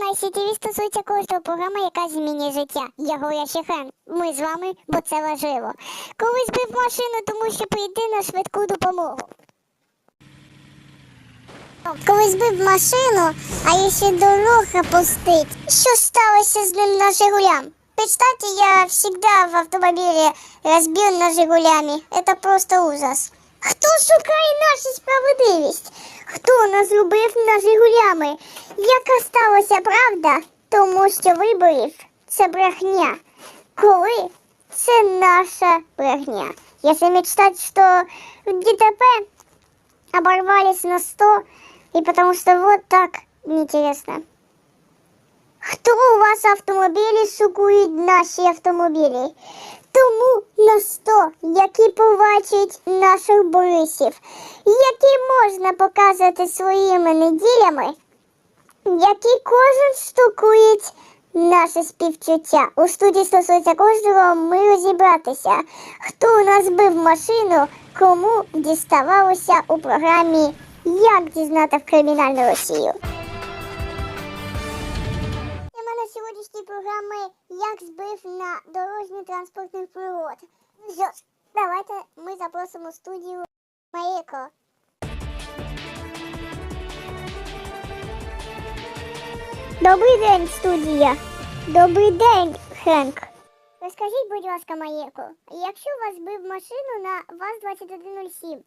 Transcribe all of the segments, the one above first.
на ICTV стосується кожного програми, яка змінює життя. Я Гоя Шехен. Ми з вами, бо це важливо. Коли збив машину, тому що прийти на швидку допомогу. Коли збив машину, а ще дорога пустить. Що сталося з ним на Жигулям? Представьте, я всегда в автомобиле разбил на Жигулями. Это просто ужас. Хто шукає нашу справедливість? Хто нас робив на Жигулями? Яка сталася правда? Тому що виборів це брехня. Коли це наша брехня. Если мечтать, что в ДТП оборвались на 100, и потому что вот так неинтересно. Вас автомобілі шукують наші автомобілі? Тому на 100, які побачать наших борисів, які можна показати своїми неділями, які кожен штукують наше співчуття. У студії стосується кожного ми розібратися, хто у нас бив машину, кому діставалося у програмі Як дізнати в кримінальну Росію. Сьогоднішній програми Як збив на дорожній транспортних пригод. Ну що ж, давайте ми запросимо студію Маріко. Добрий день, студія. Добрий день, Хенк. Розкажіть, будь ласка, Маєко, якщо вас збив машину на ВАЗ-2107?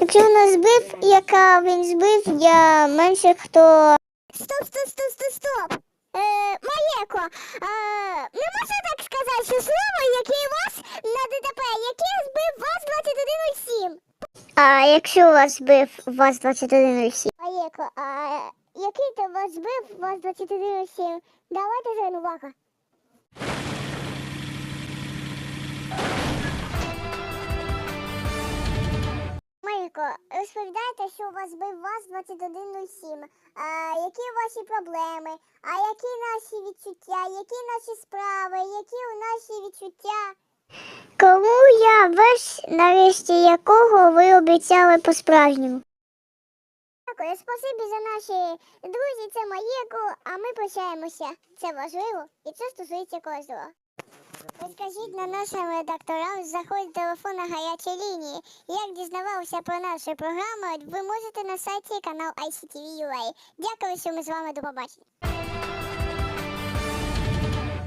Якщо нас збив, яка він збив, я менше хто. Стоп, стоп, стоп, стоп, стоп. Е, Маєко, е, не можна так сказати, що слово, яке у вас на ДТП, яке збив ВАЗ-2107? А якщо вас збив ВАЗ-2107? Маєко, а який то вас збив ВАЗ-2107? Давайте зверну увагу. Марко, розповідайте, що у вас збив ВАЗ-2107. А, які ваші проблеми? А які наші відчуття? Які наші справи? Які у наші відчуття? Кому я весь, нарешті якого ви обіцяли по-справжньому? Дякую, спасибі за наші друзі, це Маєко, а ми прощаємося. Це важливо і це стосується кожного. Розкажіть на нашим редакторам, заходить телефон на гарячі лінії. Як дізнавалися про нашу програму, ви можете на сайті канал ICTV.ua. Дякую, що ми з вами до побачення.